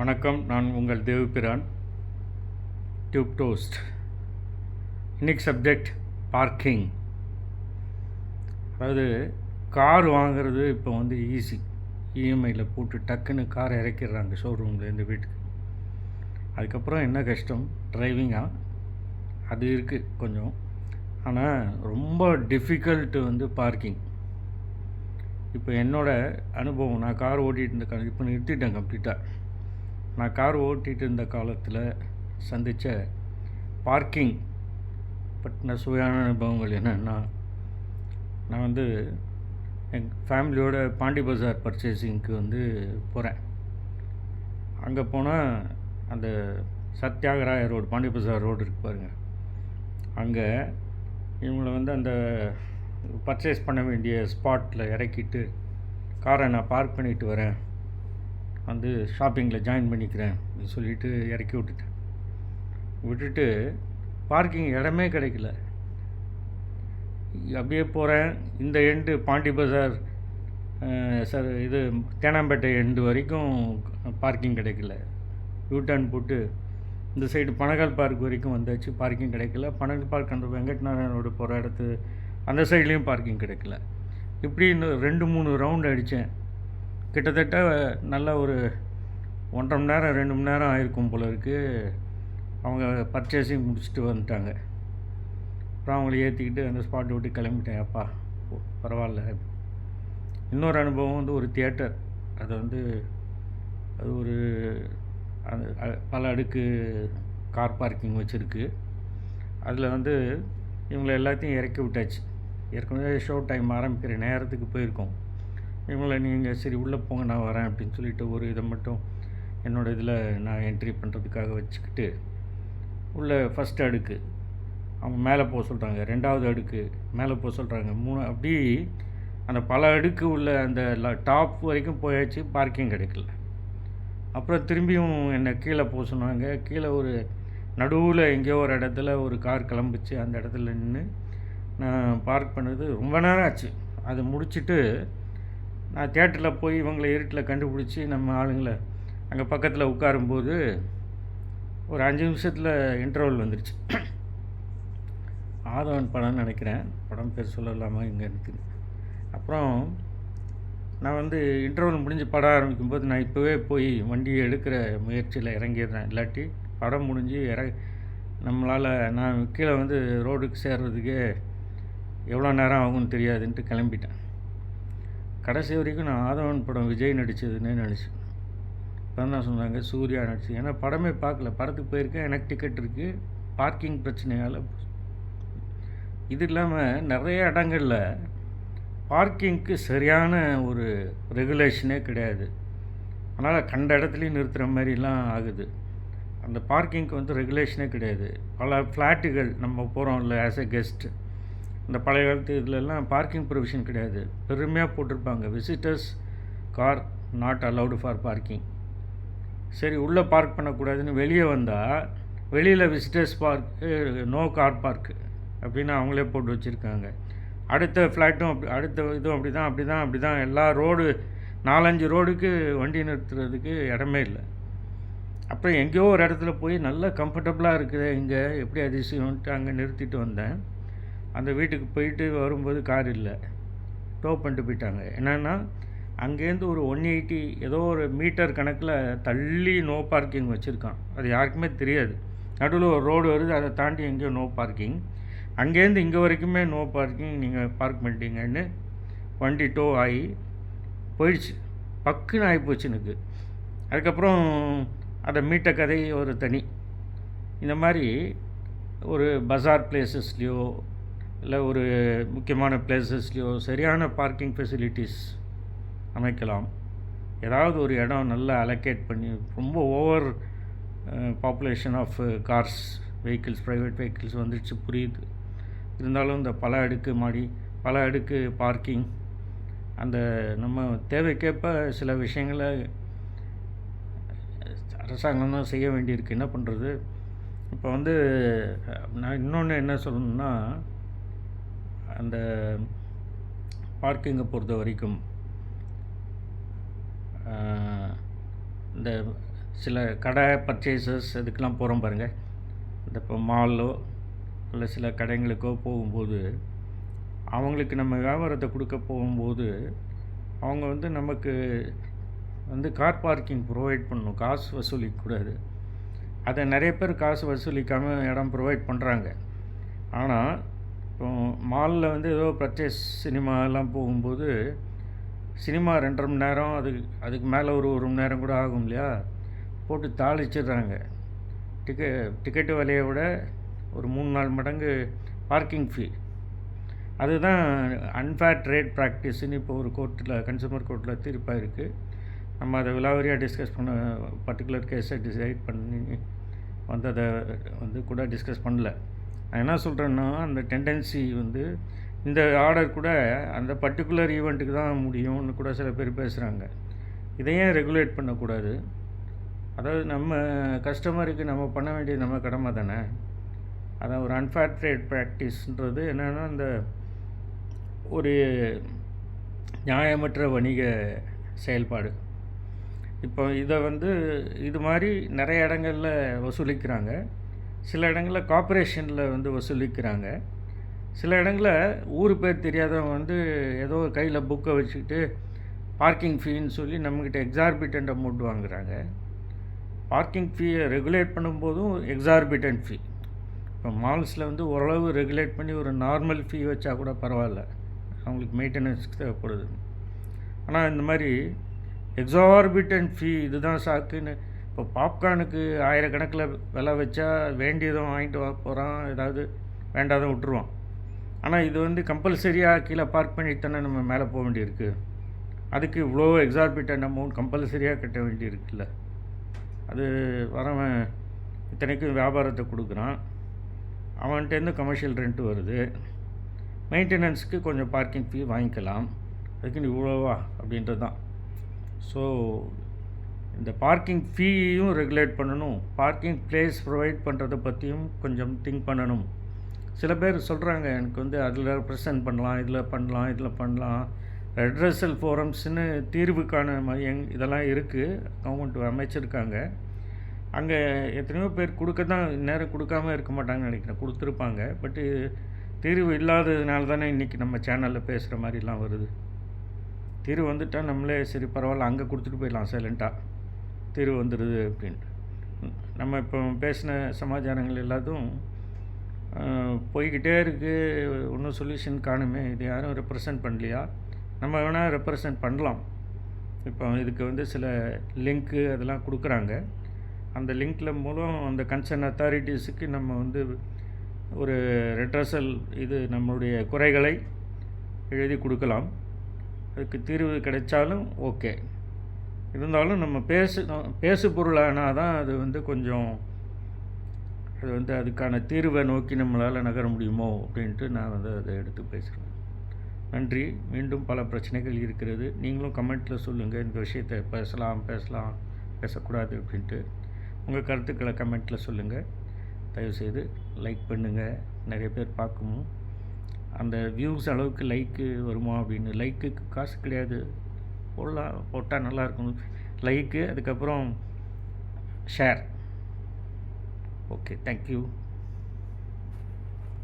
வணக்கம் நான் உங்கள் தேவபிரான் டியூப் டோஸ்ட். இன்னைக்கு சப்ஜெக்ட் பார்க்கிங். அதாவது கார் வாங்குறது இப்போ வந்து ஈஸி. இஎம்ஐயில் போட்டு டக்குன்னு கார் இறக்கிடுறாங்க ஷோரூம்லேருந்து வீட்டுக்கு. அதுக்கப்புறம் என்ன கஷ்டம்? டிரைவிங்காக அது இருக்குது கொஞ்சம். ஆனால் ரொம்ப டிஃபிகல்ட்டு வந்து பார்க்கிங். இப்போ என்னோடய அனுபவம் நான் கார் ஓட்டிகிட்டு இருந்த இப்போ நிறுத்திட்டேன் கம்ப்ளீட்டாக நான் கார் ஓட்டிகிட்டு இருந்த காலத்தில் சந்தித்த பார்க்கிங் பற்றின சுவையான அனுபவங்கள் என்னென்னா நான் வந்து எங் ஃபேமிலியோட பாண்டி பஜார் பர்ச்சேசிங்க்கு வந்து போகிறேன் அங்கே போனால் அந்த சத்யாகராய ரோடு பாண்டி பஜார் ரோடு இருக்கு பாருங்கள் அங்கே இவங்களை வந்து அந்த பர்ச்சேஸ் பண்ண வேண்டிய ஸ்பாட்டில் இறக்கிட்டு காரை நான் பார்க் பண்ணிட்டு வரேன். வந்து ஷாப்பிங்கில் ஜாயின் பண்ணிக்கிறேன் அப்படின்னு சொல்லிட்டு இறக்கி விட்டுட்டேன். விட்டுட்டு பார்க்கிங் இடமே கிடைக்கல. அப்படியே போகிறேன் இந்த எண்டு பாண்டி பஜார் சார் இது தேனாம்பேட்டை எண்டு வரைக்கும் பார்க்கிங் கிடைக்கல. யூட்டர்ன் போட்டு இந்த சைடு பனகால் பார்க் வரைக்கும் வந்தாச்சு பார்க்கிங் கிடைக்கல. பனகால் பார்க் அந்த வெங்கட் நாராயணோட போகிற இடத்து அந்த சைட்லேயும் பார்க்கிங் கிடைக்கல. இப்படி இன்னும் ரெண்டு மூணு ரவுண்ட் அடித்தேன். கிட்டத்தட்ட நல்ல ஒரு ஒன்றரை மணி நேரம் ரெண்டு மணி நேரம் ஆயிருக்கும் போல இருக்குது அவங்க பர்ச்சேஸிங் முடிச்சுட்டு வந்துட்டாங்க. அப்புறம் அவங்கள ஏற்றிக்கிட்டு அந்த ஸ்பாட்டை விட்டு கிளம்பிட்டேன். அப்பா ஓ, பரவாயில்ல. இன்னொரு அனுபவம் வந்து ஒரு தியேட்டர் அது வந்து அது ஒரு பல அடுக்கு கார் பார்க்கிங் வச்சுருக்கு. அதில் வந்து இவங்களை எல்லாத்தையும் இறக்கி விட்டாச்சு. ஏற்கனவே ஷோ டைம் ஆரம்பிக்கிற நேரத்துக்கு போயிருக்கோம். இவங்களை நீங்கள் சரி உள்ளே போங்க நான் வரேன் அப்படின்னு சொல்லிட்டு ஒரு இதை மட்டும் என்னோட இதில் நான் என்ட்ரி பண்ணுறதுக்காக வச்சுக்கிட்டு உள்ளே ஃபஸ்ட் அடுக்கு அவங்க மேலே போக சொல்கிறாங்க ரெண்டாவது அடுக்கு மேலே போக சொல்கிறாங்க மூணு அப்படி அந்த பல அடுக்கு உள்ள அந்த டாப் வரைக்கும் போயாச்சு பார்க்கிங் கிடைக்கல. அப்புறம் திரும்பியும் என்னை கீழே போக சொன்னாங்க கீழே ஒரு நடுவில் எங்கேயோ ஒரு இடத்துல ஒரு கார் கிளம்புச்சு அந்த இடத்துல நின்று நான் பார்க் பண்ணது ரொம்ப நேரம் ஆச்சு. அதை முடிச்சுட்டு நான் தேட்டரில் போய் இவங்களை இருட்டில் கண்டுபிடிச்சி நம்ம ஆளுங்களை அங்கே பக்கத்தில் உட்காரும்போது ஒரு அஞ்சு நிமிஷத்தில் இன்டர்வல் வந்துருச்சு. ஆதவன் படம்னு நினைக்கிறேன். படம் பேர் சொல்லலாமா? இங்கே இருக்குது அப்புறம் நான் வந்து இன்டர்வல் முடிஞ்சு படம் ஆரம்பிக்கும்போது நான் இப்போவே போய் வண்டியை எடுக்கிற முயற்சியில் இறங்கிடுறேன். இல்லாட்டி படம் முடிஞ்சு இற நம்மளால் நான் கீழே வந்து ரோடுக்கு சேர்றதுக்கே எவ்வளோ நேரம் ஆகும்னு தெரியாதுன்ட்டு கிளம்பிட்டேன். கடைசி வரைக்கும் நான் ஆதவன் படம் விஜய் நடித்ததுன்னே நினச்சேன். இப்போ தான் சொன்னாங்க சூர்யா நடிச்சு. ஏன்னா படமே பார்க்கல. படத்துக்கு போயிருக்கேன் எனக்கு டிக்கெட் இருக்குது பார்க்கிங் பிரச்சனையால் இது இல்லாமல் நிறைய இடங்களில் பார்க்கிங்க்கு சரியான ஒரு ரெகுலேஷனே கிடையாது. அதனால் கண்ட இடத்துலையும் நிறுத்துகிற மாதிரிலாம் ஆகுது. அந்த பார்க்கிங்க்கு வந்து ரெகுலேஷனே கிடையாது. பல ஃப்ளாட்டுகள் நம்ம போகிறோம்ல ஆஸ் எ கெஸ்ட்டு இந்த பழைய காலத்து இதுலலாம் பார்க்கிங் ப்ரொவிஷன் கிடையாது. பெருமையாக போட்டிருப்பாங்க. Visitors car not allowed for parking சரி உள்ளே பார்க் பண்ணக்கூடாதுன்னு வெளியே வந்தால் வெளியில் visitors park no car park அப்படின்னு அவங்களே போட்டு வச்சுருக்காங்க. அடுத்த ஃப்ளாட்டும் அப்படி அடுத்த இதுவும் அப்படி தான் அப்படி தான் அப்படி தான் எல்லா ரோடு நாலஞ்சு ரோடுக்கு வண்டி நிறுத்துறதுக்கு இடமே இல்லை. அப்புறம் எங்கேயோ ஒரு இடத்துல போய் நல்லா கம்ஃபர்டபுளாக இருக்குது இங்கே. எப்படி அதிசயம்ன்ட்டு அங்கே நிறுத்திட்டு வந்தேன். அந்த வீட்டுக்கு போயிட்டு வரும்போது கார் இல்லை. டோ பண்ணிட்டு போயிட்டாங்க. என்னென்னா அங்கேருந்து ஒரு ஒன் எயிட்டி ஏதோ ஒரு மீட்டர் கணக்கில் தள்ளி நோ பார்க்கிங் வச்சுருக்கான். அது யாருக்குமே தெரியாது. நடுவில் ஒரு ரோடு வருது அதை தாண்டி எங்கேயோ நோ பார்க்கிங் அங்கேருந்து இங்கே வரைக்குமே நோ பார்க்கிங் நீங்கள் பார்க் பண்ணிட்டீங்கன்னு வண்டி டோ ஆகி போயிடுச்சு. பக்குன்னு ஆகிப்போச்சு எனக்கு. அதுக்கப்புறம் அதை மீட்ட கதை ஒரு தனி. இந்த மாதிரி ஒரு பஜார் பிளேசஸ்லேயோ இல்லை ஒரு முக்கியமான பிளேசஸ்லையோ சரியான பார்க்கிங் ஃபெசிலிட்டிஸ் அமைக்கலாம். ஏதாவது ஒரு இடம் நல்லா அலோகேட் பண்ணி ரொம்ப over population of cars vehicles private vehicles வந்துடுச்சு புரியுது. இருந்தாலும் இந்த பல அடுக்கு மாடி பல அடுக்கு பார்க்கிங் அந்த நம்ம தேவைக்கேற்ப சில விஷயங்களை அரசாங்கம் தான் செய்ய வேண்டியிருக்கு. என்ன பண்ணுறது இப்போ வந்து நான் இன்னொன்று என்ன சொல்லணும்னா அந்த பார்க்கிங்கை பொறுத்த வரைக்கும் இந்த சில கடை பர்ச்சேசஸ் இதுக்கெலாம் போகிறோம் பாருங்கள் இந்த இப்போ மாலோ இல்லை சில கடைங்களுக்கோ போகும்போது அவங்களுக்கு நம்ம வியாபாரத்தை கொடுக்க போகும்போது அவங்க வந்து நமக்கு வந்து கார் பார்க்கிங் ப்ரொவைட் பண்ணணும். காசு வசூலிக்கக்கூடாது. அதை நிறைய பேர் காசு வசூலிக்காமல் இடம் ப்ரொவைட் பண்ணுறாங்க ஆனால் இப்போ மாலில் வந்து ஏதோ பர்ச்சேஸ் சினிமாலாம் போகும்போது சினிமா ரெண்டரை மணி நேரம் அதுக்கு அதுக்கு மேலே ஒரு ஒரு மணி நேரம் கூட ஆகும் இல்லையா? போட்டு தாளிச்சிடுறாங்க. டிக்கெ டிக்கெட்டு விலையை விட ஒரு மூணு நாலு மடங்கு பார்க்கிங் ஃபீ. அதுதான் அன்ஃபேர் ட்ரேட் ப்ராக்டிஸ்ன்னு இப்போ ஒரு கோர்ட்டில் கன்சூமர் கோர்ட்டில் தீர்ப்பாக இருக்குது நம்ம அதை விலாவரியாக டிஸ்கஸ் பண்ண பர்டிகுலர் கேஸை டிசைட் பண்ணி வந்ததை வந்து கூட டிஸ்கஸ் பண்ணல. நான் என்ன சொல்கிறேன்னா அந்த டெண்டன்சி வந்து இந்த ஆர்டர் கூட அந்த பர்டிகுலர் ஈவெண்ட்டுக்கு தான் முடியும்னு கூட சில பேர் பேசுகிறாங்க இதையும் ரெகுலேட் பண்ணக்கூடாது. அதாவது நம்ம கஸ்டமருக்கு நம்ம பண்ண வேண்டியது நம்ம கடமை தானே. அதான் ஒரு அன்ஃபேர் ட்ரேட் ப்ராக்டிஸ்ன்றது என்னென்னா அந்த ஒரு நியாயமற்ற வணிக செயல்பாடு. இப்போ இதை வந்து இது மாதிரி நிறைய இடங்களில் வசூலிக்கிறாங்க. சில இடங்களில் கார்ப்பரேஷனில் வந்து வசூலிக்கிறாங்க. சில இடங்களில் ஊர் பேர் தெரியாதவங்க வந்து ஏதோ கையில் புக்கை வச்சுக்கிட்டு பார்க்கிங் ஃபீன்னு சொல்லி நம்மக்கிட்ட எக்ஸார்பிட்டன்ட் அமௌண்ட் வாங்குகிறாங்க பார்க்கிங் ஃபீயை ரெகுலேட் பண்ணும்போதும் எக்ஸார்பிட்டன்ட் ஃபீ இப்போ மால்ஸில் வந்து ஓரளவு ரெகுலேட் பண்ணி ஒரு நார்மல் ஃபீ வச்சா கூட பரவாயில்ல. அவங்களுக்கு மெயின்டெனன்ஸ்க்கு தேவைப்படுது. ஆனால் இந்த மாதிரி எக்ஸார்பிட்டன்ட் ஃபீ இதுதான் சாக்குன்னு இப்போ பாப்கார்னுக்கு ஆயிரக்கணக்கில் விலை வச்சா வேண்டியதும் வாங்கிட்டு வர போகிறான் ஏதாவது வேண்டாதான் விட்டுருவான். ஆனால் இது வந்து கம்பல்சரியாக கீழே பார்க் பண்ணிட்டு தானே நம்ம மேலே போக வேண்டியிருக்கு. அதுக்கு இவ்வளோ எக்ஸார்பிட்டன் அமௌண்ட் கம்பல்சரியாக கட்ட வேண்டியிருக்குல்ல. அது வரவன் இத்தனைக்கும் வியாபாரத்தை கொடுக்குறான். அவன்கிட்டேருந்து கமர்ஷியல் ரெண்ட் வருது. மெயின்டெனன்ஸுக்கு கொஞ்சம் பார்க்கிங் ஃபீ வாங்கிக்கலாம். அதுக்குன்னு இவ்வளோவா அப்படின்றது தான். ஸோ இந்த பார்க்கிங் ஃபீயும் ரெகுலேட் பண்ணணும். பார்க்கிங் பிளேஸ் ப்ரொவைட் பண்ணுறதை பற்றியும் கொஞ்சம் திங்க் பண்ணணும். சில பேர் சொல்கிறாங்க எனக்கு வந்து அதில் ப்ரெசன்ட் பண்ணலாம் இதில் பண்ணலாம் இதில் பண்ணலாம். ரெட்ரஸல் ஃபோரம்ஸ்னு தீர்வுக்கான மையங் இதெல்லாம் இருக்குது கவர்மெண்ட் அமைச்சிருக்காங்க. அங்கே எத்தனையோ பேர் கொடுக்க தான் நேரம் கொடுக்காம இருக்க மாட்டாங்கன்னு நினைக்கிறேன். கொடுத்துருப்பாங்க. பட்டு தீர்வு இல்லாததுனால தானே இன்றைக்கி நம்ம சேனலில் பேசுகிற மாதிரிலாம் வருது. தீர்வு வந்துட்டால் நம்மளே சரி பரவாயில்ல அங்கே கொடுத்துட்டு போயிடலாம் சைலண்ட்டாக தீர்வு வந்துடுது அப்படின்ட்டு. நம்ம இப்போ பேசின சமாச்சாரங்கள் எல்லாத்தும் போய்கிட்டே இருக்குது ஒன்றும் சொல்யூஷன் காணுமே. இது யாரும் ரெப்ரசன்ட் பண்ணலையா? நம்ம வேணால் ரெப்ரசன்ட் பண்ணலாம். இப்போ இதுக்கு வந்து சில லிங்க்கு அதெல்லாம் கொடுக்குறாங்க. அந்த லிங்க்கில் மூலம் அந்த கன்சர்ன் அத்தாரிட்டிஸுக்கு நம்ம வந்து ஒரு ரெட்ரஸல் இது நம்மளுடைய குறைகளை எழுதி கொடுக்கலாம். அதுக்கு தீர்வு கிடைச்சாலும் ஓகே இருந்தாலும் நம்ம பேசு பேசு பொருளானால் தான் அது வந்து கொஞ்சம் அது வந்து அதுக்கான தீர்வை நோக்கி நம்மளால் நகர முடியுமோ அப்படின்ட்டு நான் வந்து அதை எடுத்து பேசுகிறேன் நன்றி. மீண்டும் பல பிரச்சனைகள் இருக்கிறது. நீங்களும் கமெண்ட்டில் சொல்லுங்கள் இந்த விஷயத்தை பேசலாம் பேசலாம் பேசக்கூடாது அப்படின்ட்டு. உங்கள் கருத்துக்களை கமெண்ட்டில் சொல்லுங்கள் தயவுசெய்து லைக் பண்ணுங்கள் நிறைய பேர் பார்க்கணும் அந்த வியூஸ் அளவுக்கு லைக்கு வருமா அப்படின்னு லைக்குக்கு காசு கிடையாது. போடலாம் போட்டால் நல்லாயிருக்கும். லைக்கு அதுக்கப்புறம் ஷேர் ஓகே தேங்க்யூ